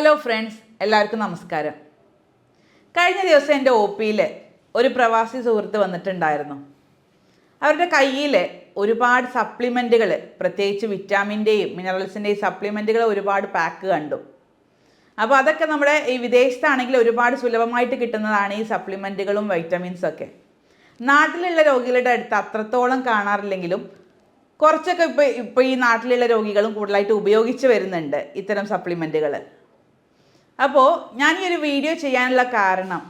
Hello friends എല്ലാവർക്കും നമസ്കാരം. കഴിഞ്ഞ ദിവസം എന്റെ ഒ പിയിൽ ഒരു പ്രവാസി സുഹൃത്ത് വന്നിട്ടുണ്ടായിരുന്നു. അവരുടെ കയ്യിൽ ഒരുപാട് സപ്ലിമെന്റുകൾ പ്രത്യേകിച്ച് വിറ്റാമിന്റെയും മിനറൽസിന്റെയും സപ്ലിമെന്റുകൾ ഒരുപാട് പാക്ക് കണ്ടു. അപ്പോൾ അതൊക്കെ നമ്മുടെ ഈ വിദേശത്താണെങ്കിൽ ഒരുപാട് സുലഭമായിട്ട് കിട്ടുന്നതാണ് ഈ സപ്ലിമെന്റുകളും വൈറ്റമിൻസൊക്കെ നാട്ടിലുള്ള രോഗികളുടെ അടുത്ത് അത്രത്തോളം കാണാറില്ലെങ്കിലും കുറച്ചൊക്കെ ഇപ്പോൾ ഇപ്പോൾ ഈ നാട്ടിലുള്ള രോഗികളും കൂടുതലായിട്ട് ഉപയോഗിച്ച് വരുന്നുണ്ട് ഇത്തരം സപ്ലിമെന്റുകൾ അപ്പോൾ ഞാൻ ഈ ഒരു വീഡിയോ ചെയ്യാനുള്ള കാരണം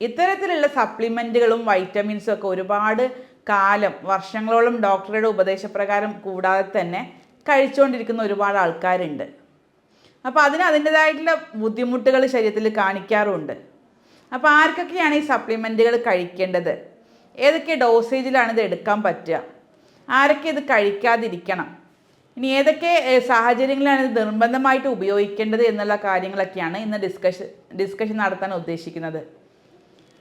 ഇത്തരത്തിലുള്ള സപ്ലിമെന്റുകളും വൈറ്റമിൻസും ഒക്കെ ഒരുപാട് കാലം വർഷങ്ങളോളം ഡോക്ടറുടെ ഉപദേശപ്രകാരം കൂടാതെ തന്നെ കഴിച്ചുകൊണ്ടിരിക്കുന്ന ഒരുപാട് ആൾക്കാരുണ്ട്. അപ്പോൾ അതിന് അതിന്റെതായിട്ടുള്ള ബുദ്ധിമുട്ടുകൾ ശരീരത്തിൽ കാണിക്കാറുണ്ട്. അപ്പോൾ ആർക്കൊക്കെയാണ് ഈ സപ്ലിമെന്റുകൾ കഴിക്കേണ്ടത്? ഏതൊക്കെ ഡോസേജിലാണ് ഇത് എടുക്കാൻ പറ്റുക? ആരൊക്കെ ഇത് കഴിക്കാതിരിക്കണം? ഇനി ഏതൊക്കെ സാഹചര്യങ്ങളാണ് ഇത് നിർബന്ധമായിട്ട് ഉപയോഗിക്കേണ്ടത് എന്നുള്ള കാര്യങ്ങളൊക്കെയാണ് ഇന്ന് ഡിസ്കഷൻ ഡിസ്കഷൻ നടത്താൻ ഉദ്ദേശിക്കുന്നത്.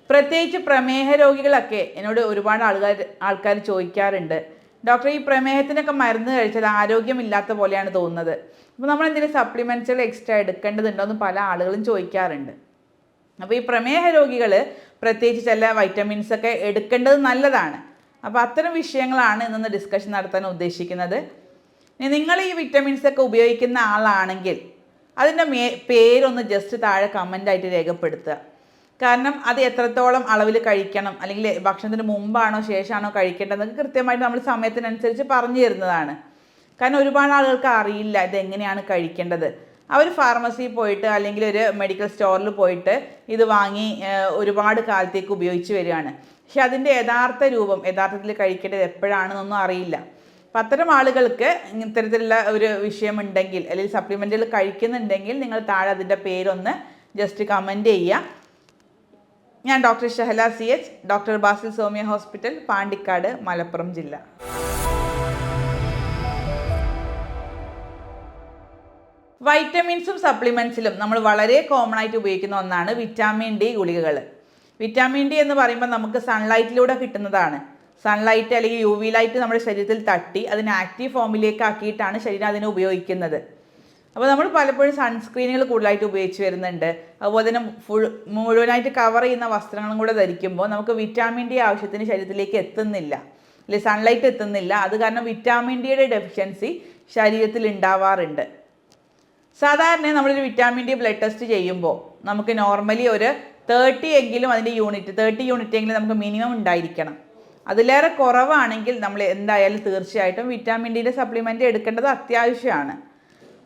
പ്രത്യേകിച്ച് പ്രമേഹ രോഗികളൊക്കെ എന്നോട് ഒരുപാട് ആൾക്കാർ ആൾക്കാർ ചോദിക്കാറുണ്ട്. ഡോക്ടർ ഈ പ്രമേഹത്തിനൊക്കെ മരുന്ന് കഴിച്ചാൽ ആരോഗ്യമില്ലാത്ത പോലെയാണ് തോന്നുന്നത്. അപ്പോൾ നമ്മൾ എന്തെങ്കിലും സപ്ലിമെന്റ്സുകൾ എക്സ്ട്രാ എടുക്കേണ്ടതുണ്ടോ എന്ന് പല ആളുകളും ചോദിക്കാറുണ്ട്. അപ്പോൾ ഈ പ്രമേഹ രോഗികൾ പ്രത്യേകിച്ച് ചില വൈറ്റമിൻസ് ഒക്കെ എടുക്കേണ്ടത് നല്ലതാണ്. അപ്പോൾ അത്തരം വിഷയങ്ങളാണ് ഇന്നൊന്ന് ഡിസ്കഷൻ നടത്താൻ ഉദ്ദേശിക്കുന്നത്. നിങ്ങൾ ഈ വിറ്റമിൻസ് ഒക്കെ ഉപയോഗിക്കുന്ന ആളാണെങ്കിൽ അതിന്റെ മേ പേരൊന്ന് ജസ്റ്റ് താഴെ കമന്റായിട്ട് രേഖപ്പെടുത്തുക. കാരണം അത് എത്രത്തോളം അളവിൽ കഴിക്കണം അല്ലെങ്കിൽ ഭക്ഷണത്തിന് മുമ്പാണോ ശേഷമാണോ കഴിക്കേണ്ടതെന്നൊക്കെ കൃത്യമായിട്ട് നമ്മൾ സമയത്തിനനുസരിച്ച് പറഞ്ഞു തരുന്നതാണ്. കാരണം ഒരുപാട് ആളുകൾക്ക് അറിയില്ല ഇത് എങ്ങനെയാണ് കഴിക്കേണ്ടത്. അവർ ഫാർമസിയിൽ പോയിട്ട് അല്ലെങ്കിൽ ഒരു മെഡിക്കൽ സ്റ്റോറിൽ പോയിട്ട് ഇത് വാങ്ങി ഒരുപാട് കാലത്തേക്ക് ഉപയോഗിച്ച് വരികയാണ്. പക്ഷെ അതിന്റെ യഥാർത്ഥ രൂപം യഥാർത്ഥത്തിൽ കഴിക്കേണ്ടത് എപ്പോഴാണെന്നൊന്നും അറിയില്ല. അപ്പം അത്തരം ആളുകൾക്ക് ഇത്തരത്തിലുള്ള ഒരു വിഷയമുണ്ടെങ്കിൽ അല്ലെങ്കിൽ സപ്ലിമെന്റുകൾ കഴിക്കുന്നുണ്ടെങ്കിൽ നിങ്ങൾ താഴെ അതിന്റെ പേരൊന്ന് ജസ്റ്റ് കമന്റ് ചെയ്യുക. ഞാൻ doctor Shahala C H doctor Basil Soumya hospital Pandikkad Malappuram ജില്ല. വൈറ്റമിൻസും സപ്ലിമെൻസിലും നമ്മൾ വളരെ കോമൺ ആയിട്ട് ഉപയോഗിക്കുന്ന ഒന്നാണ് വിറ്റാമിൻ ഡി ഗുളികകൾ. വിറ്റാമിൻ ഡി എന്ന് പറയുമ്പോൾ നമുക്ക് സൺലൈറ്റിലൂടെ കിട്ടുന്നതാണ്. സൺലൈറ്റ് അല്ലെങ്കിൽ യു വി ലൈറ്റ് നമ്മുടെ ശരീരത്തിൽ തട്ടി അതിനെ ആക്റ്റീവ് ഫോമിലേക്ക് ആക്കിയിട്ടാണ് ശരീരം അതിനെ ഉപയോഗിക്കുന്നത്. അപ്പോൾ നമ്മൾ പലപ്പോഴും സൺസ്ക്രീനുകൾ കൂടുതലായിട്ട് ഉപയോഗിച്ച് വരുന്നുണ്ട്. അതുപോലെ തന്നെ ഫുൾ മുഴുവനായിട്ട് കവർ ചെയ്യുന്ന വസ്ത്രങ്ങളും കൂടെ ധരിക്കുമ്പോൾ നമുക്ക് വിറ്റാമിൻ ഡി ആവശ്യത്തിന് ശരീരത്തിലേക്ക് എത്തുന്നില്ല. അല്ലെ സൺലൈറ്റ് എത്തുന്നില്ല. അത് കാരണം വിറ്റാമിൻ ഡിയുടെ ഡെഫിഷ്യൻസി ശരീരത്തിൽ ഉണ്ടാവാറുണ്ട്. സാധാരണ നമ്മളൊരു വിറ്റാമിൻ ഡി ബ്ലഡ് ടെസ്റ്റ് ചെയ്യുമ്പോൾ നമുക്ക് നോർമലി ഒരു തേർട്ടി എങ്കിലും അതിന്റെ യൂണിറ്റ് തേർട്ടി യൂണിറ്റ് എങ്കിലും നമുക്ക് മിനിമം ഉണ്ടായിരിക്കണം. അതിലേറെ കുറവാണെങ്കിൽ നമ്മൾ എന്തായാലും തീർച്ചയായിട്ടും വിറ്റാമിൻ ഡിയുടെ സപ്ലിമെന്റ് എടുക്കേണ്ടത് അത്യാവശ്യമാണ്.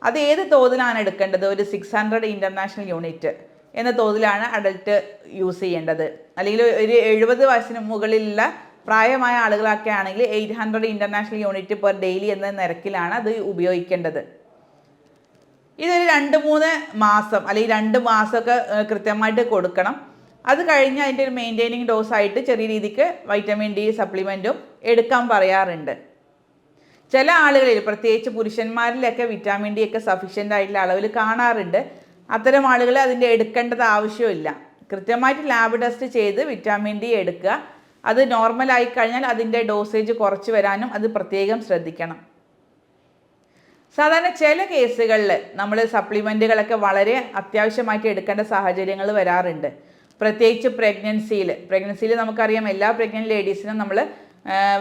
അത് ഏത് തോതിലാണ് എടുക്കേണ്ടത്? ഒരു സിക്സ് ഹൺഡ്രഡ് ഇന്റർനാഷണൽ യൂണിറ്റ് എന്ന തോതിലാണ് അഡൽട്ട് യൂസ് ചെയ്യേണ്ടത്. അല്ലെങ്കിൽ ഒരു എഴുപത് വയസ്സിന് മുകളിലുള്ള പ്രായമായ ആളുകളൊക്കെ ആണെങ്കിൽ eight hundred international unit per daily എന്ന നിരക്കിലാണ് അത് ഉപയോഗിക്കേണ്ടത്. ഇതൊരു രണ്ട് മൂന്ന് മാസം അല്ലെങ്കിൽ രണ്ട് മാസമൊക്കെ കൃത്യമായിട്ട് കൊടുക്കണം. അത് കഴിഞ്ഞ് അതിന്റെ ഒരു മെയിന്റെയിനിങ് ഡോസായിട്ട് ചെറിയ രീതിക്ക് വൈറ്റമിൻ ഡി സപ്ലിമെന്റും എടുക്കാൻ പറയാറുണ്ട്. ചില ആളുകളിൽ പ്രത്യേകിച്ച് പുരുഷന്മാരിലൊക്കെ വിറ്റാമിൻ ഡി ഒക്കെ സഫീഷ്യന്റ് ആയിട്ടുള്ള അളവിൽ കാണാറുണ്ട്. അത്തരം ആളുകൾ അതിന്റെ എടുക്കേണ്ടത് ആവശ്യമില്ല. കൃത്യമായിട്ട് ലാബ് ടെസ്റ്റ് ചെയ്ത് വിറ്റാമിൻ ഡി എടുക്കുക. അത് നോർമൽ ആയി കഴിഞ്ഞാൽ അതിന്റെ ഡോസേജ് കുറച്ച് വരാനും അത് പ്രത്യേകം ശ്രദ്ധിക്കണം. സാധാരണ ചില കേസുകളിൽ നമ്മൾ സപ്ലിമെന്റുകളൊക്കെ വളരെ അത്യാവശ്യമായിട്ട് എടുക്കേണ്ട സാഹചര്യങ്ങൾ വരാറുണ്ട്. പ്രത്യേകിച്ച് പ്രഗ്നൻസിയിൽ പ്രഗ്നൻസിയിൽ നമുക്കറിയാം എല്ലാ പ്രഗ്നന്റ് ലേഡീസിനും നമ്മൾ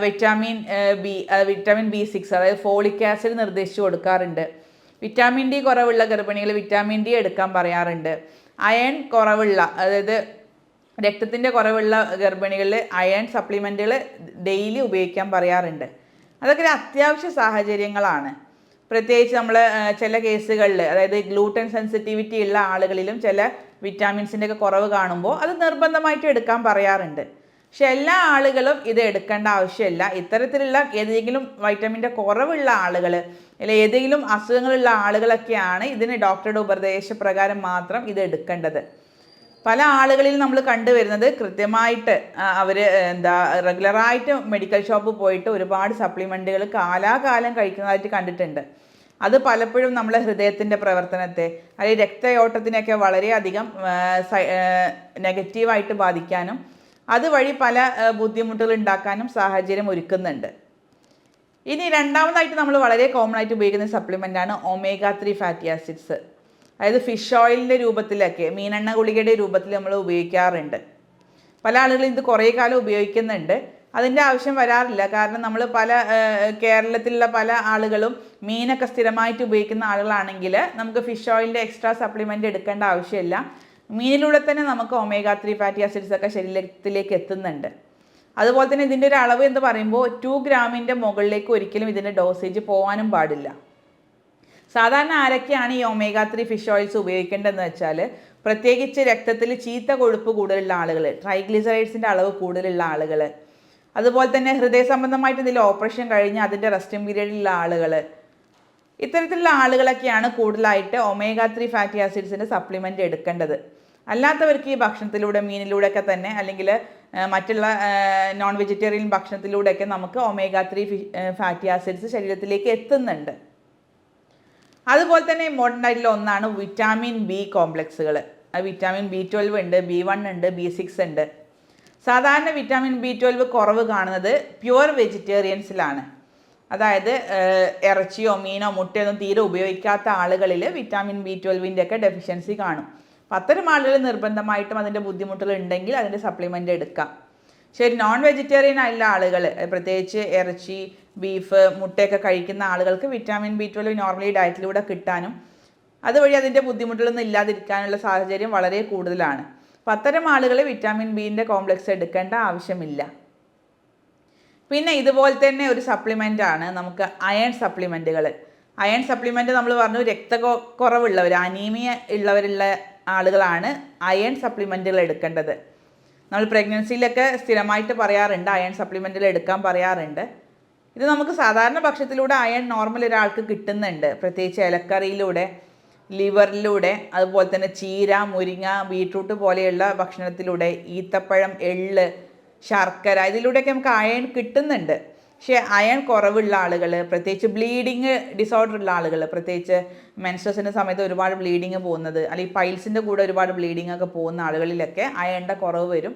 vitamin B vitamin B six അതായത് ഫോളിക് ആസിഡ് നിർദ്ദേശിച്ച് കൊടുക്കാറുണ്ട്. വിറ്റാമിൻ ഡി കുറവുള്ള ഗർഭിണികൾ വിറ്റാമിൻ ഡി എടുക്കാൻ പറയാറുണ്ട്. അയൺ കുറവുള്ള അതായത് രക്തത്തിന്റെ കുറവുള്ള ഗർഭിണികളിൽ അയൺ സപ്ലിമെന്റുകൾ ഡെയിലി ഉപയോഗിക്കാൻ പറയാറുണ്ട്. അതൊക്കെ ഒരു അത്യാവശ്യ സാഹചര്യങ്ങളാണ്. പ്രത്യേകിച്ച് നമ്മൾ ചില കേസുകളിൽ അതായത് ഗ്ലൂട്ടൻ സെൻസിറ്റിവിറ്റി ഉള്ള ആളുകളിലും ചില വിറ്റാമിൻസിന്റെ ഒക്കെ കുറവ് കാണുമ്പോൾ അത് നിർബന്ധമായിട്ട് എടുക്കാൻ പറയാറുണ്ട്. പക്ഷെ എല്ലാ ആളുകളും ഇത് എടുക്കേണ്ട ആവശ്യമില്ല. ഇത്തരത്തിലുള്ള ഏതെങ്കിലും വൈറ്റമിന്റെ കുറവുള്ള ആളുകൾ അല്ലെങ്കിൽ ഏതെങ്കിലും അസുഖങ്ങളുള്ള ആളുകളൊക്കെയാണ് ഇതിന് ഡോക്ടറുടെ ഉപദേശപ്രകാരം മാത്രം ഇത് എടുക്കേണ്ടത്. പല ആളുകളിൽ നമ്മൾ കണ്ടുവരുന്നത് കൃത്യമായിട്ട് അവർ എന്താ റെഗുലറായിട്ട് മെഡിക്കൽ ഷോപ്പ് പോയിട്ട് ഒരുപാട് സപ്ലിമെന്റുകൾ കാലാകാലം കഴിക്കുന്നതായിട്ട് കണ്ടിട്ടുണ്ട്. അത് പലപ്പോഴും നമ്മളെ ഹൃദയത്തിന്റെ പ്രവർത്തനത്തെ അല്ലെങ്കിൽ രക്തയോട്ടത്തിനെയൊക്കെ വളരെയധികം നെഗറ്റീവായിട്ട് ബാധിക്കാനും അതുവഴി പല ബുദ്ധിമുട്ടുകൾ ഉണ്ടാക്കാനും സാഹചര്യം ഒരുക്കുന്നുണ്ട്. ഇനി രണ്ടാമതായിട്ട് നമ്മൾ വളരെ കോമൺ ആയിട്ട് ഉപയോഗിക്കുന്ന സപ്ലിമെന്റാണ് ഒമേഗ ത്രീ ഫാറ്റി ആസിഡ്സ്. അതായത് ഫിഷ് ഓയിലിന്റെ രൂപത്തിലൊക്കെ മീനെണ്ണ ഗുളികയുടെ രൂപത്തിൽ നമ്മൾ ഉപയോഗിക്കാറുണ്ട്. പല ആളുകളും ഇത് കുറേ കാലം ഉപയോഗിക്കുന്നുണ്ട്. അതിന്റെ ആവശ്യം വരാറില്ല. കാരണം നമ്മൾ പല കേരളത്തിലുള്ള പല ആളുകളും മീനൊക്കെ സ്ഥിരമായിട്ട് ഉപയോഗിക്കുന്ന ആളുകളാണെങ്കിൽ നമുക്ക് ഫിഷ് ഓയിലിന്റെ എക്സ്ട്രാ സപ്ലിമെന്റ് എടുക്കേണ്ട ആവശ്യമില്ല. മീനിലൂടെ തന്നെ നമുക്ക് ഒമേഗ ത്രീ ഫാറ്റി ആസിഡ്സ് ഒക്കെ ശരീരത്തിലേക്ക് എത്തുന്നുണ്ട്. അതുപോലെ തന്നെ ഇതിന്റെ ഒരു അളവ് എന്ന് പറയുമ്പോൾ ടു ഗ്രാമിന്റെ മുകളിലേക്ക് ഒരിക്കലും ഇതിന്റെ ഡോസേജ് പോകാനും പാടില്ല. സാധാരണ ആരൊക്കെയാണ് ഈ ഒമേഗ ത്രീ ഫിഷ് ഓയിൽസ് ഉപയോഗിക്കേണ്ടതെന്ന് വെച്ചാൽ പ്രത്യേകിച്ച് രക്തത്തിൽ ചീത്ത കൊഴുപ്പ് കൂടുതലുള്ള ആളുകൾ ട്രൈഗ്ലിസറൈഡ്സിന്റെ അളവ് കൂടുതലുള്ള ആളുകൾ അതുപോലെ തന്നെ ഹൃദയ സംബന്ധമായിട്ട് എന്തെങ്കിലും ഓപ്പറേഷൻ കഴിഞ്ഞ് അതിന്റെ റെസ്റ്റിംഗ് പീരീഡിലുള്ള ആളുകൾ ഇത്തരത്തിലുള്ള ആളുകളൊക്കെയാണ് കൂടുതലായിട്ട് ഒമേഗ ത്രീ ഫാറ്റി ആസിഡ്സിന്റെ സപ്ലിമെന്റ് എടുക്കേണ്ടത്. അല്ലാത്തവർക്ക് ഈ ഭക്ഷണത്തിലൂടെ മീനിലൂടെ ഒക്കെ തന്നെ അല്ലെങ്കിൽ മറ്റുള്ള നോൺ വെജിറ്റേറിയൻ ഭക്ഷണത്തിലൂടെയൊക്കെ നമുക്ക് ഒമേഗ ത്രീ ഫാറ്റി ആസിഡ്സ് ശരീരത്തിലേക്ക് എത്തുന്നുണ്ട്. അതുപോലെ തന്നെ ഇമ്പോർട്ടന്റ് ആയിട്ടുള്ള ഒന്നാണ് വിറ്റാമിൻ ബി കോംപ്ലക്സുകൾ വിറ്റാമിൻ ബി ട്വൽവ് ഉണ്ട് ബി വൺ ഉണ്ട് ബി സിക്സ് ഉണ്ട്. സാധാരണ വിറ്റാമിൻ ബി ട്വൽവ് കുറവ് കാണുന്നത് പ്യുവർ വെജിറ്റേറിയൻസിലാണ്. അതായത് ഇറച്ചിയോ മീനോ മുട്ടയൊന്നും തീരെ ഉപയോഗിക്കാത്ത ആളുകളിൽ വിറ്റാമിൻ ബി ട്വൽവിന്റെ ഒക്കെ ഡെഫിഷ്യൻസി കാണും. അപ്പം അത്തരം ആളുകൾ നിർബന്ധമായിട്ടും അതിന്റെ ബുദ്ധിമുട്ടുകൾ ഉണ്ടെങ്കിൽ അതിന്റെ സപ്ലിമെന്റ് എടുക്കാം. ശരി നോൺ വെജിറ്റേറിയൻ ആയുള്ള ആളുകൾ പ്രത്യേകിച്ച് ഇറച്ചി ബീഫ് മുട്ടയൊക്കെ കഴിക്കുന്ന ആളുകൾക്ക് വിറ്റാമിൻ ബി ട്വൽവ് നോർമലി ഡയറ്റിലൂടെ കിട്ടാനും അതുവഴി അതിന്റെ ബുദ്ധിമുട്ടുകളൊന്നും ഇല്ലാതിരിക്കാനുള്ള സാഹചര്യം വളരെ കൂടുതലാണ്. അത്തരം ആളുകൾ വിറ്റാമിൻ ബിന്റെ കോംപ്ലക്സ് എടുക്കേണ്ട ആവശ്യമില്ല. പിന്നെ ഇതുപോലെ തന്നെ ഒരു സപ്ലിമെന്റ് ആണ് നമുക്ക് അയൺ സപ്ലിമെന്റുകൾ അയൺ സപ്ലിമെന്റ് നമ്മൾ പറഞ്ഞു രക്തക്കുറവുള്ളവർ അനീമിയ ഉള്ളവരുള്ള ആളുകളാണ് അയൺ സപ്ലിമെന്റുകൾ എടുക്കേണ്ടത്. നമ്മൾ പ്രഗ്നൻസിയിലൊക്കെ സ്ഥിരമായിട്ട് പറയാറുണ്ട് അയൺ സപ്ലിമെന്റിൽ എടുക്കാൻ പറയാറുണ്ട്. ഇത് നമുക്ക് സാധാരണ ഭക്ഷണത്തിലൂടെ അയൺ നോർമൽ ഒരാൾക്ക് കിട്ടുന്നുണ്ട്. പ്രത്യേകിച്ച് ഇലക്കറിയിലൂടെ ലിവറിലൂടെ അതുപോലെ തന്നെ ചീര മുരിങ്ങ ബീട്രൂട്ട് പോലെയുള്ള ഭക്ഷണത്തിലൂടെ ഈത്തപ്പഴം എള്ള് ശർക്കര ഇതിലൂടെയൊക്കെ നമുക്ക് അയൺ കിട്ടുന്നുണ്ട്. പക്ഷേ അയൺ കുറവുള്ള ആളുകൾ പ്രത്യേകിച്ച് ബ്ലീഡിങ് ഡിസോർഡർ ഉള്ള ആളുകൾ പ്രത്യേകിച്ച് മെൻസ്ട്രസിന്റെ സമയത്ത് ഒരുപാട് ബ്ലീഡിങ് പോകുന്നത് അല്ലെങ്കിൽ പൈൽസിന്റെ കൂടെ ഒരുപാട് ബ്ലീഡിങ് ഒക്കെ പോകുന്ന ആളുകളിലൊക്കെ അയണിന്റെ കുറവ് വരും.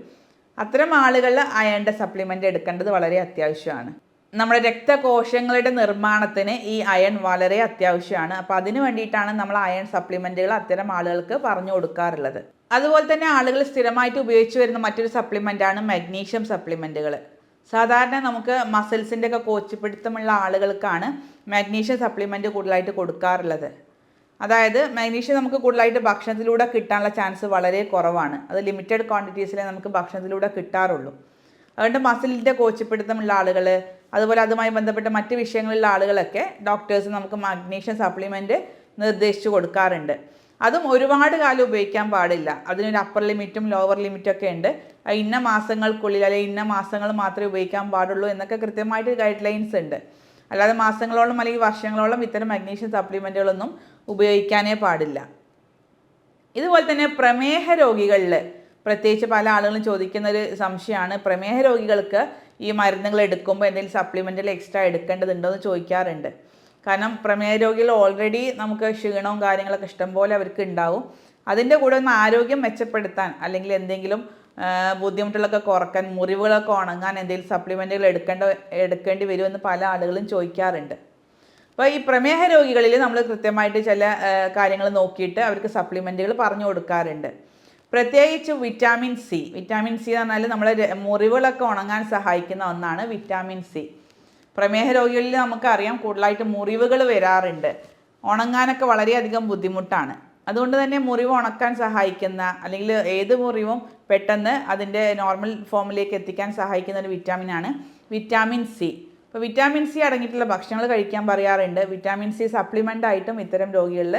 അത്തരം ആളുകൾ അയണിന്റെ സപ്ലിമെന്റ് എടുക്കേണ്ടത് വളരെ അത്യാവശ്യമാണ്. നമ്മുടെ രക്തകോശങ്ങളുടെ നിർമ്മാണത്തിന് ഈ അയൺ വളരെ അത്യാവശ്യമാണ്. അപ്പോൾ അതിന് വേണ്ടിയിട്ടാണ് നമ്മൾ അയൺ സപ്ലിമെന്റുകൾ അത്തരം ആളുകൾക്ക് പറഞ്ഞു കൊടുക്കാറുള്ളത്. അതുപോലെ തന്നെ ആളുകൾ സ്ഥിരമായിട്ട് ഉപയോഗിച്ച് വരുന്ന മറ്റൊരു സപ്ലിമെന്റാണ് മഗ്നീഷ്യം സപ്ലിമെന്റുകൾ സാധാരണ നമുക്ക് മസിൽസിന്റെ ഒക്കെ കോച്ചിപ്പിടുത്തമുള്ള ആളുകൾക്കാണ് മാഗ്നീഷ്യം സപ്ലിമെന്റ് കൂടുതലായിട്ട് കൊടുക്കാറുള്ളത്. അതായത് മാഗ്നീഷ്യം നമുക്ക് കൂടുതലായിട്ട് ഭക്ഷണത്തിലൂടെ കിട്ടാനുള്ള ചാൻസ് വളരെ കുറവാണ്. അത് ലിമിറ്റഡ് ക്വാണ്ടിറ്റീസിലേ നമുക്ക് ഭക്ഷണത്തിലൂടെ കിട്ടാറുള്ളൂ. അതുകൊണ്ട് മസിലിന്റെ കോച്ചിപ്പിടുത്തമുള്ള ആളുകൾ അതുപോലെ അതുമായി ബന്ധപ്പെട്ട മറ്റ് വിഷയങ്ങളിലുള്ള ആളുകളൊക്കെ ഡോക്ടേഴ്സ് നമുക്ക് മാഗ്നീഷ്യം സപ്ലിമെന്റ് നിർദ്ദേശിച്ചു കൊടുക്കാറുണ്ട്. അതും ഒരുപാട് കാലം ഉപയോഗിക്കാൻ പാടില്ല. അതിനൊരു അപ്പർ ലിമിറ്റും ലോവർ ലിമിറ്റും ഒക്കെ ഉണ്ട്. ഇന്ന മാസങ്ങൾക്കുള്ളിൽ അല്ലെങ്കിൽ ഇന്ന മാസങ്ങൾ മാത്രമേ ഉപയോഗിക്കാൻ പാടുള്ളൂ എന്നൊക്കെ കൃത്യമായിട്ട് ഗൈഡ് ലൈൻസ് ഉണ്ട്. അല്ലാതെ മാസങ്ങളോളം അല്ലെങ്കിൽ വർഷങ്ങളോളം ഇത്തരം മഗ്നീഷ്യം സപ്ലിമെന്റുകളൊന്നും ഉപയോഗിക്കാനേ പാടില്ല. ഇതുപോലെ തന്നെ പ്രമേഹ രോഗികളിൽ പ്രത്യേകിച്ച് പല ആളുകളും ചോദിക്കുന്ന ഒരു സംശയമാണ്. പ്രമേഹ രോഗികൾക്ക് ഈ മരുന്നുകൾ എടുക്കുമ്പോൾ എന്തെങ്കിലും സപ്ലിമെന്റുകൾ എക്സ്ട്രാ എടുക്കേണ്ടതുണ്ടോ എന്ന് ചോദിക്കാറുണ്ട്. കാരണം പ്രമേഹ രോഗികൾ ഓൾറെഡി നമുക്ക് ക്ഷീണവും കാര്യങ്ങളൊക്കെ ഇഷ്ടംപോലെ അവർക്ക് ഉണ്ടാവും. അതിന്റെ കൂടെ ഒന്ന് ആരോഗ്യം മെച്ചപ്പെടുത്താൻ അല്ലെങ്കിൽ എന്തെങ്കിലും ബുദ്ധിമുട്ടുകളൊക്കെ കുറയ്ക്കാൻ മുറിവുകളൊക്കെ ഉണങ്ങാൻ എന്തെങ്കിലും സപ്ലിമെന്റുകൾ എടുക്കേണ്ട എടുക്കേണ്ടി വരുമെന്ന് പല ആളുകളും ചോദിക്കാറുണ്ട്. അപ്പോൾ ഈ പ്രമേഹ രോഗികളിൽ നമ്മൾ കൃത്യമായിട്ട് ചില കാര്യങ്ങൾ നോക്കിയിട്ട് അവർക്ക് സപ്ലിമെന്റുകൾ പറഞ്ഞു കൊടുക്കാറുണ്ട്. പ്രത്യേകിച്ച് വിറ്റാമിൻ സി വിറ്റാമിൻ സി എന്ന് പറഞ്ഞാൽ നമ്മളെ മുറിവുകളൊക്കെ ഉണങ്ങാൻ സഹായിക്കുന്ന ഒന്നാണ് വിറ്റാമിൻ സി പ്രമേഹ രോഗികളിൽ നമുക്കറിയാം കൂടുതലായിട്ട് മുറിവുകൾ വരാറുണ്ട്. ഉണങ്ങാനൊക്കെ വളരെയധികം ബുദ്ധിമുട്ടാണ്. അതുകൊണ്ട് തന്നെ മുറിവ് ഉണക്കാൻ സഹായിക്കുന്ന അല്ലെങ്കിൽ ഏത് മുറിവും പെട്ടെന്ന് അതിന്റെ നോർമൽ ഫോമിലേക്ക് എത്തിക്കാൻ സഹായിക്കുന്ന ഒരു വിറ്റാമിനാണ് വിറ്റാമിൻ സി അപ്പോൾ വിറ്റാമിൻ സി അടങ്ങിയിട്ടുള്ള ഭക്ഷണങ്ങൾ കഴിക്കാൻ പറയാറുണ്ട്. വിറ്റാമിൻ സി സപ്ലിമെന്റ് ആയിട്ടും ഇത്തരം രോഗികളിൽ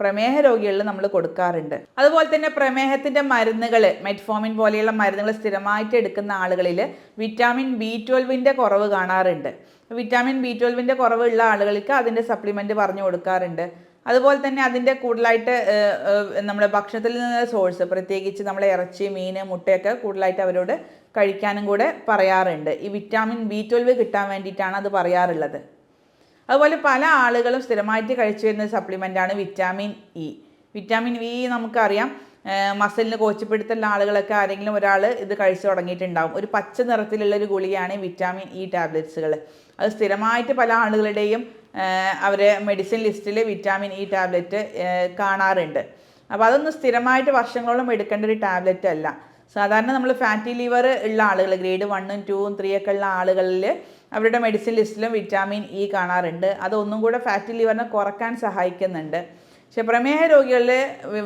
പ്രമേഹ രോഗികളിൽ നമ്മൾ കൊടുക്കാറുണ്ട്. അതുപോലെ തന്നെ പ്രമേഹത്തിന്റെ മരുന്നുകൾ മെറ്റ്ഫോമിൻ പോലെയുള്ള മരുന്നുകൾ സ്ഥിരമായിട്ട് എടുക്കുന്ന ആളുകളിൽ വിറ്റാമിൻ ബി ട്വൽവിന്റെ കുറവ് കാണാറുണ്ട്. വിറ്റാമിൻ ബി ട്വൽവിന്റെ കുറവുള്ള ആളുകൾക്ക് അതിന്റെ സപ്ലിമെന്റ് പറഞ്ഞു കൊടുക്കാറുണ്ട്. അതുപോലെ തന്നെ അതിന്റെ കൂടുതലായിട്ട് നമ്മുടെ ഭക്ഷണത്തിൽ നിന്ന് സോഴ്സ് പ്രത്യേകിച്ച് നമ്മളെ ഇറച്ചി മീൻ മുട്ടയൊക്കെ കൂടുതലായിട്ട് അവരോട് കഴിക്കാനും കൂടെ പറയാറുണ്ട്. ഈ വിറ്റാമിൻ ബി ട്വൽവ് കിട്ടാൻ വേണ്ടിയിട്ടാണ് അത് പറയാറുള്ളത്. അതുപോലെ പല ആളുകളും സ്ഥിരമായിട്ട് കഴിച്ചു വരുന്ന സപ്ലിമെന്റാണ് വിറ്റാമിൻ ഇ വിറ്റാമിൻ വി നമുക്കറിയാം. മസിലിന് കോച്ചിപ്പിടുത്തുള്ള ആളുകളൊക്കെ ആരെങ്കിലും ഒരാൾ ഇത് കഴിച്ചു തുടങ്ങിയിട്ടുണ്ടാവും. ഒരു പച്ച നിറത്തിലുള്ള ഒരു ഗുളികയാണ് വിറ്റാമിൻ ഇ ടാബ്ലറ്റ്സുകൾ അത് സ്ഥിരമായിട്ട് പല ആളുകളുടെയും അവരെ മെഡിസിൻ ലിസ്റ്റിൽ വിറ്റാമിൻ ഇ ടാബ്ലറ്റ് കാണാറുണ്ട്. അപ്പോൾ അതൊന്നും സ്ഥിരമായിട്ട് വർഷങ്ങളോളം എടുക്കേണ്ട ഒരു ടാബ്ലറ്റ് അല്ല. സാധാരണ നമ്മൾ ഫാറ്റി ലിവർ ഉള്ള ആളുകൾ ഗ്രേഡ് വണ്ണും ടൂവും ത്രീ ഒക്കെ ഉള്ള ആളുകളിൽ അവരുടെ മെഡിസിൻ ലിസ്റ്റിലും വിറ്റാമിൻ ഇ കാണാറുണ്ട്. അത് കൂടെ ഫാറ്റി ലിവറിനെ കുറയ്ക്കാൻ സഹായിക്കുന്നുണ്ട്. പക്ഷെ പ്രമേഹ രോഗികളിൽ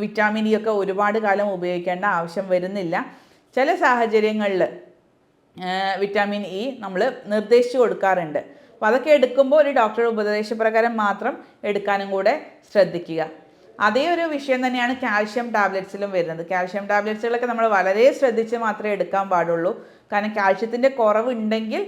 വിറ്റാമിൻ ഇ ഒക്കെ ഒരുപാട് കാലം ഉപയോഗിക്കേണ്ട ആവശ്യം വരുന്നില്ല. ചില സാഹചര്യങ്ങളിൽ വിറ്റാമിൻ ഇ നമ്മൾ നിർദ്ദേശിച്ചു കൊടുക്കാറുണ്ട്. അപ്പോൾ അതൊക്കെ എടുക്കുമ്പോൾ ഒരു ഡോക്ടറുടെ ഉപദേശപ്രകാരം മാത്രം എടുക്കാനും കൂടെ ശ്രദ്ധിക്കുക. അതേ ഒരു വിഷയം തന്നെയാണ് കാൽഷ്യം ടാബ്ലറ്റ്സിലും വരുന്നത്. കാൽഷ്യം ടാബ്ലറ്റ്സുകളൊക്കെ നമ്മൾ വളരെ ശ്രദ്ധിച്ച് മാത്രമേ എടുക്കാൻ പാടുള്ളൂ. കാരണം കാൽഷ്യത്തിന്റെ കുറവുണ്ടെങ്കിൽ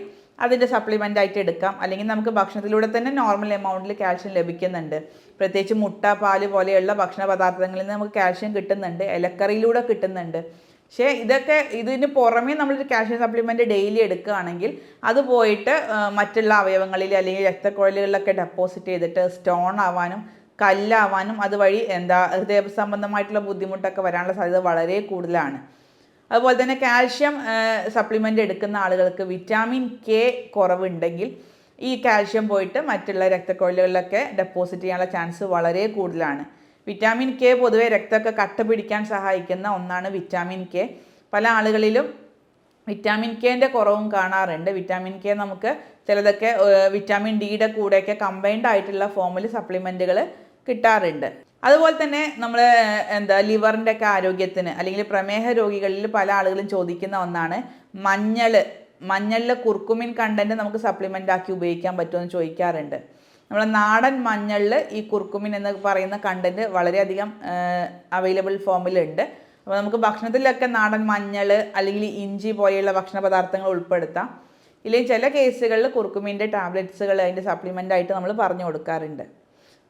അതിന്റെ സപ്ലിമെന്റ് ആയിട്ട് എടുക്കാം. അല്ലെങ്കിൽ നമുക്ക് ഭക്ഷണത്തിലൂടെ തന്നെ നോർമൽ എമൗണ്ടിൽ കാൽഷ്യം ലഭിക്കുന്നുണ്ട്. പ്രത്യേകിച്ച് മുട്ട പാൽ പോലെയുള്ള ഭക്ഷണ പദാർത്ഥങ്ങളിൽ നിന്ന് നമുക്ക് കാൽഷ്യം കിട്ടുന്നുണ്ട്. ഇലക്കറിയിലൂടെ കിട്ടുന്നുണ്ട്. പക്ഷേ ഇതൊക്കെ ഇതിന് പുറമേ നമ്മളൊരു കാൽഷ്യം സപ്ലിമെന്റ് ഡെയിലി എടുക്കുകയാണെങ്കിൽ അത് പോയിട്ട് മറ്റുള്ള അവയവങ്ങളിൽ അല്ലെങ്കിൽ രക്തക്കുഴലുകളിലൊക്കെ ഡെപ്പോസിറ്റ് ചെയ്തിട്ട് സ്റ്റോൺ ആവാനും കല്ലാവാനും അതുവഴി എന്താ ഹൃദയ സംബന്ധമായിട്ടുള്ള ബുദ്ധിമുട്ടൊക്കെ വരാനുള്ള സാധ്യത വളരെ കൂടുതലാണ്. അതുപോലെ തന്നെ കാൽഷ്യം സപ്ലിമെന്റ് എടുക്കുന്ന ആളുകൾക്ക് വിറ്റാമിൻ കെ കുറവുണ്ടെങ്കിൽ ഈ കാൽഷ്യം പോയിട്ട് മറ്റുള്ള രക്തക്കൊഴലുകളിലൊക്കെ ഡെപ്പോസിറ്റ് ചെയ്യാനുള്ള ചാൻസ് വളരെ കൂടുതലാണ്. വിറ്റാമിൻ കെ പൊതുവെ രക്തമൊക്കെ കട്ട പിടിക്കാൻ സഹായിക്കുന്ന ഒന്നാണ് വിറ്റാമിൻ കെ പല ആളുകളിലും വിറ്റാമിൻ കെന്റെ കുറവും കാണാറുണ്ട്. വിറ്റാമിൻ കെ നമുക്ക് ചിലതൊക്കെ വിറ്റാമിൻ ഡിയുടെ കൂടെയൊക്കെ കമ്പൈൻഡ് ആയിട്ടുള്ള ഫോമിൽ സപ്ലിമെന്റുകൾ കിട്ടാറുണ്ട്. അതുപോലെ തന്നെ നമ്മൾ എന്താ ലിവറിന്റെ ഒക്കെ ആരോഗ്യത്തിന് അല്ലെങ്കിൽ പ്രമേഹ രോഗികളിൽ പല ആളുകളും ചോദിക്കുന്ന ഒന്നാണ് മഞ്ഞൾ മഞ്ഞളിലെ കുർക്കുമിൻ കണ്ടന്റ് നമുക്ക് സപ്ലിമെന്റ് ആക്കി ഉപയോഗിക്കാൻ പറ്റുമെന്ന് ചോദിക്കാറുണ്ട്. നമ്മളെ നാടൻ മഞ്ഞളിൽ ഈ കുർക്കുമിൻ എന്ന് പറയുന്ന കണ്ടന്റ് വളരെയധികം അവൈലബിൾ ഫോമിലുണ്ട് അപ്പോൾ നമുക്ക് ഭക്ഷണത്തിലൊക്കെ നാടൻ മഞ്ഞൾ അല്ലെങ്കിൽ ഇഞ്ചി പോലെയുള്ള ഭക്ഷണ പദാർത്ഥങ്ങൾ ഉൾപ്പെടുത്താം. ഇല്ലെങ്കിൽ ചില കേസുകളിൽ കുർക്കുമിന്റെ ടാബ്ലറ്റ്സുകൾ അതിന്റെ സപ്ലിമെന്റ് ആയിട്ട് നമ്മൾ പറഞ്ഞു കൊടുക്കാറുണ്ട്.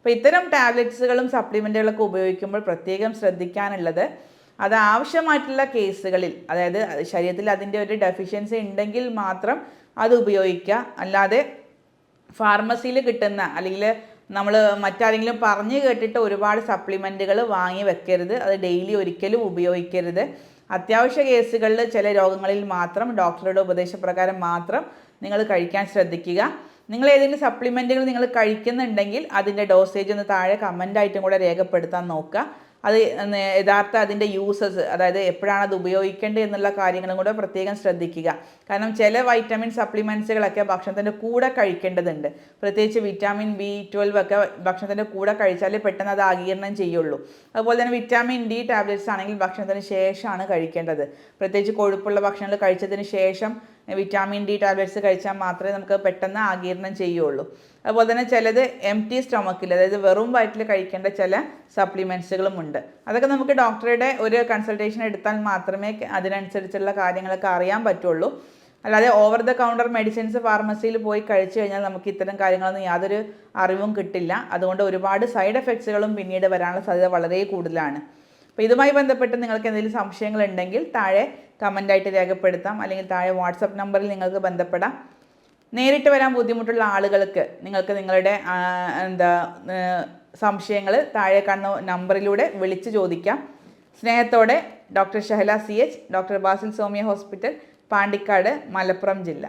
അപ്പോൾ ഇത്തരം ടാബ്ലറ്റ്സുകളും സപ്ലിമെന്റുകളൊക്കെ ഉപയോഗിക്കുമ്പോൾ പ്രത്യേകം ശ്രദ്ധിക്കാനുള്ളത് അത് ആവശ്യമായിട്ടുള്ള കേസുകളിൽ അതായത് ശരീരത്തിൽ അതിന്റെ ഒരു ഡെഫിഷ്യൻസി ഉണ്ടെങ്കിൽ മാത്രം അത് ഉപയോഗിക്കുക. അല്ലാതെ ഫാർമസിയിൽ കിട്ടുന്ന അല്ലെങ്കിൽ നമ്മൾ മറ്റാരെങ്കിലും പറഞ്ഞു കേട്ടിട്ട് ഒരുപാട് സപ്ലിമെന്റുകൾ വാങ്ങി വെക്കരുത്. അത് ഡെയിലി ഒരിക്കലും ഉപയോഗിക്കരുത്. അത്യാവശ്യ കേസുകളിൽ ചില രോഗങ്ങളിൽ മാത്രം ഡോക്ടറുടെ ഉപദേശപ്രകാരം മാത്രം നിങ്ങൾ കഴിക്കാൻ ശ്രദ്ധിക്കുക. നിങ്ങൾ ഏതെങ്കിലും സപ്ലിമെന്റുകൾ നിങ്ങൾ കഴിക്കുന്നുണ്ടെങ്കിൽ അതിന്റെ ഡോസേജ് ഒന്ന് താഴെ കമന്റായിട്ടും കൂടെ രേഖപ്പെടുത്താൻ നോക്കുക. അത് യഥാർത്ഥ അതിന്റെ യൂസസ് അതായത് എപ്പോഴാണ് അത് ഉപയോഗിക്കേണ്ടത് എന്നുള്ള കാര്യങ്ങളും കൂടെ പ്രത്യേകം ശ്രദ്ധിക്കുക. കാരണം ചില വൈറ്റമിൻ സപ്ലിമെൻസുകളൊക്കെ ഭക്ഷണത്തിന്റെ കൂടെ കഴിക്കേണ്ടതുണ്ട്. പ്രത്യേകിച്ച് വിറ്റാമിൻ ബി ട്വൽവ് ഒക്കെ ഭക്ഷണത്തിന്റെ കൂടെ കഴിച്ചാലേ പെട്ടെന്ന് അത് ആകീരണം ചെയ്യുള്ളൂ. അതുപോലെ തന്നെ വിറ്റാമിൻ ഡി ടാബ്ലറ്റ്സ് ആണെങ്കിൽ ഭക്ഷണത്തിന് ശേഷമാണ് കഴിക്കേണ്ടത്. പ്രത്യേകിച്ച് കൊഴുപ്പുള്ള ഭക്ഷണങ്ങൾ കഴിച്ചതിന് ശേഷം വിറ്റാമിൻ ഡി ടാബ്ലറ്റ്സ് കഴിച്ചാൽ മാത്രമേ നമുക്ക് പെട്ടെന്ന് ആകീർണം ചെയ്യുള്ളൂ. അതുപോലെ തന്നെ ചിലത് എം ടി സ്റ്റൊമക്കിൽ അതായത് വെറും വയറ്റിൽ കഴിക്കേണ്ട ചില സപ്ലിമെന്റ്സുകളും ഉണ്ട്. അതൊക്കെ നമുക്ക് ഡോക്ടറുടെ ഒരു കൺസൾട്ടേഷൻ എടുത്താൽ മാത്രമേ അതിനനുസരിച്ചുള്ള കാര്യങ്ങളൊക്കെ അറിയാൻ പറ്റുള്ളൂ. അല്ലാതെ ഓവർ ദ കൗണ്ടർ മെഡിസിൻസ് ഫാർമസിയിൽ പോയി കഴിച്ചു കഴിഞ്ഞാൽ നമുക്ക് ഇത്തരം കാര്യങ്ങളൊന്നും യാതൊരു അറിവും കിട്ടില്ല. അതുകൊണ്ട് ഒരുപാട് സൈഡ് എഫക്ട്സുകളും പിന്നീട് വരാനുള്ള സാധ്യത വളരെ കൂടുതലാണ്. അപ്പോൾ ഇതുമായി ബന്ധപ്പെട്ട് നിങ്ങൾക്ക് എന്തെങ്കിലും സംശയങ്ങളുണ്ടെങ്കിൽ താഴെ കമന്റായിട്ട് രേഖപ്പെടുത്താം. അല്ലെങ്കിൽ താഴെ വാട്സപ്പ് നമ്പറിൽ നിങ്ങൾക്ക് ബന്ധപ്പെടാം. നേരിട്ട് വരാൻ ബുദ്ധിമുട്ടുള്ള ആളുകൾക്ക് നിങ്ങൾക്ക് നിങ്ങളുടെ എന്താ സംശയങ്ങൾ താഴെ കാണുന്ന നമ്പറിലൂടെ വിളിച്ച് ചോദിക്കാം. സ്നേഹത്തോടെ doctor Shahala C H doctor Basil Somiya hospital Pandikkad Malappuram ജില്ല.